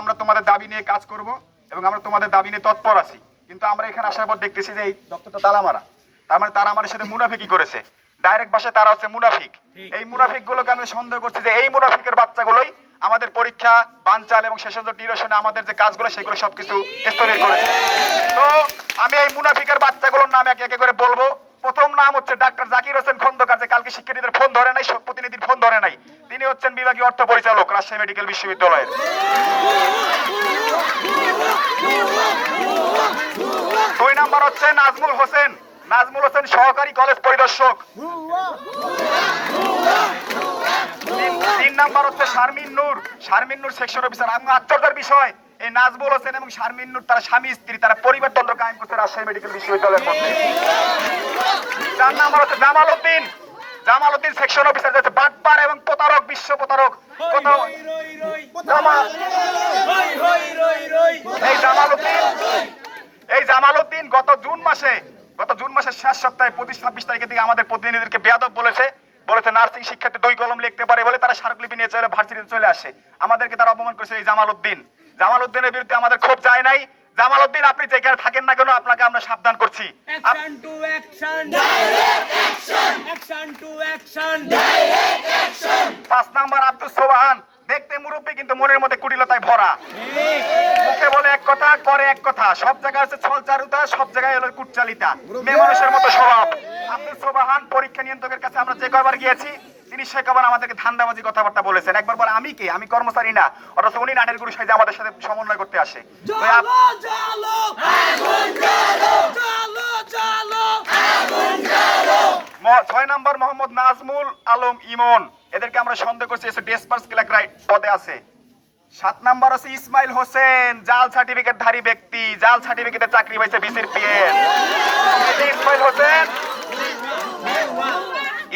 আমরা তোমাদের দাবি নিয়ে কাজ করব এবং আমরা তোমাদের দাবি নিয়ে তৎপর আছি। কিন্তু আমরা এখানে আসার পর দেখতেছি যে এই দপ্তরটা তালা মারা তার মানে তারা আমাদের সাথে মুনাফিকি করেছে। ডাইরেক্ট ভাষায় তারা হচ্ছে মুনাফিক। এই মুনাফিক গুলোকে আমি সন্দেহ করছি যে এই মুনাফিকের বাচ্চাগুলোই আমাদের পরীক্ষা বানচাল এবং শেষ নিরসনে আমাদের যে কাজগুলো সেগুলো সবকিছু স্থগিত করেছে। তো আমি এই মুনাফিকের বাচ্চাগুলোর নাম একে একে করে বলব। প্রথম নাম হচ্ছে ডাক্তার জাকির হোসেন খন্দকার যে কালকে শিক্ষার্থীদের ফোন ধরে নাই প্রতিনিধির ফোন ধরে নাই। তিনি হচ্ছেন বিভাগীয় অর্থ পরিচালক রাজশাহী মেডিকেল বিশ্ববিদ্যালয়ের। দুই নাম্বার হচ্ছে নাজমুল হোসেন। নাজমুল হোসেন সহকারী কলেজ পরিদর্শক। তিন- নাম্বার হচ্ছে শারমিন নূর। শারমিন নূর সেকশন অফিসার আমি আশ্চর্যের বিষয়, এই নাজমুল হোসেন এবং শারমিন নূর তারা স্বামী, স্ত্রী, তারা পরিবার তন্ত্র কায়েম করছে রাজশাহী মেডিকেল বিশ্ববিদ্যালয়ের মধ্যে। চার নাম্বার হচ্ছে জামাল উদ্দিন। জামাল উদ্দিন সেকশন অফিসার যাচ্ছে বাটপার এবং প্রতারক বিশ্ব প্রতারক এই জামাল উদ্দিন এই জামাল উদ্দিন গত জুন মাসে গত জুন মাসের শেষ সপ্তাহে পঁচিশ ছাব্বিশ তারিখের দিকে আমাদের প্রতিনিধিদেরকে বেয়াদব বলেছে। বলেছে নার্সিং শিক্ষার্থী দুই কলম লিখতে পারে বলে তারা স্মারকলিপি নিয়ে চলে ভার্সিটিতে চলে আসে। আমাদেরকে তারা অপমান করেছে এই জামাল উদ্দিন জামাল উদ্দিনের বিরুদ্ধে আমাদের ক্ষোভ যায় নাই। জামাল উদ্দিন আপনি যেখানে থাকেন না কেন আপনাকে আমরা সাবধান করছি। আপ- Action to action. Direct action. Action to action. পাঁচ নাম্বার আব্দুল সোবাহান দেখতে মুরব্বী কিন্তু মনের মধ্যে কুটিলতায় ভরা। মুখে বলে এক কথা করে এক কথা। সব জায়গায় হচ্ছে ছল চারুতা সব জায়গায় হলো কুটচালিতা। মেয়ে মানুষের মতো স্বভাব। আব্দুল সোবাহান পরীক্ষা নিয়ন্ত্রকের কাছে আমরা যে কয়বার গিয়েছি তিনি সে কবার আমাদেরকে ধান্দাবাজি কথাবার্তা বলেছেন। একবার বলে আমি কে? আমি কর্মচারী না অথচ উনি নাটের গুরু সাইজে আমাদের সাথে সমন্বয় করতে আসে। ছয় নম্বর মোহাম্মদ নাজমুল আলম ইমন। এদেরকে আমরা সন্দেহ করছি এসে ডেসপার্স ক্লাক রাইট পদে আছে। সাত নাম্বার আছে ইসমাইল হোসেন জাল সার্টিফিকেট ধারী ব্যক্তি জাল সার্টিফিকেটে চাকরি পাইছে বিসির ইসমাইল হোসেন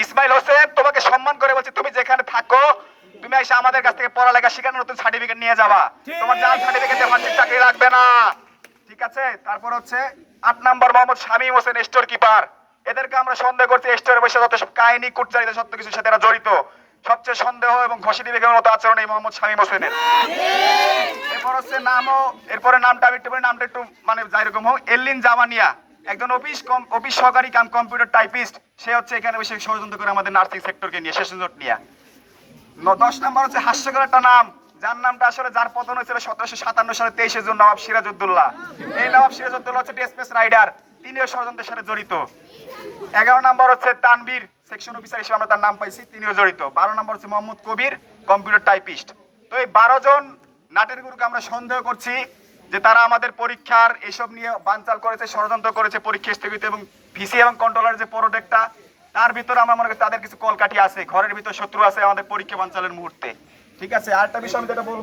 ইসমাইল হোসেন তোমাকে সম্মান করে বলছি তুমি থাকো। তুমি এসে আমাদের কাছ থেকে পড়ালেখা শেখানোর নতুন সার্টিফিকেট নিয়ে যাবা। তোমার জাল সার্টিফিকেটে ভার্সিটি চাকরি লাগবে না। ঠিক আছে? তারপর হচ্ছে আট number Mohammad Shamim Hossain store keeper. এদেরকে আমরা সন্দেহ করছি স্টোরে বসে যত সব কাহিনী কুটচারিত সত্য কিছু সাথে এরা জড়িত। সবচেয়ে সন্দেহ এবং ঘষি দিবে মতো আচরণ এই মোহাম্মদ শামীম হোসেনের। এরপর হচ্ছে নামও এরপরে নামটা আমি একটু নামটা একটু মানে যাই রকম হোক। এলিন জামানিয়া একজন অফিস কম অফিস সহকারী কাম কম্পিউটার টাইপিস্ট। সে হচ্ছে এখানে বসে ষড়যন্ত্র করে আমাদের নার্সিং সেক্টরকে নিয়ে শেষ নিয়ে। দশ নাম্বার হচ্ছে হাস্যকর একটা নাম। যার নামটা আসলে যার পতন হয়েছিল সতেরোশো সাতান্ন সালে তেইশে জুন, নবাব সিরাজউদ্দৌলা। এই নবাব সিরাজউদ্দৌলা হচ্ছে টেস্পেস রাইডার তিনিও ষড়যন্ত্রের সাথে জড়িত। এগারো নাম্বার হচ্ছে তানবীর সেকশন অফিসার হিসেবে আমরা তার নাম পাইছি, তিনিও জড়িত। বারো নাম্বার হচ্ছে মোহাম্মদ কবির কম্পিউটার টাইপিস্ট তো এই বারো জন নাটের গুরুকে আমরা সন্দেহ করছি যে তারা আমাদের পরীক্ষার এসব নিয়ে বানচাল করেছে, ষড়যন্ত্র করেছে, পরীক্ষা স্থগিত এবং ভিসি এবং কন্ট্রোলার যে প্রোডাক্টটা তার ভিতরে আমরা মনে করি তাদের কিছু কলকাঠি আছে, ঘরের ভিতরে শত্রু আছে আমাদের পরীক্ষা বানচালের মুহূর্তে। ঠিক আছে, আরেকটা বিষয় আমি যেটা বলব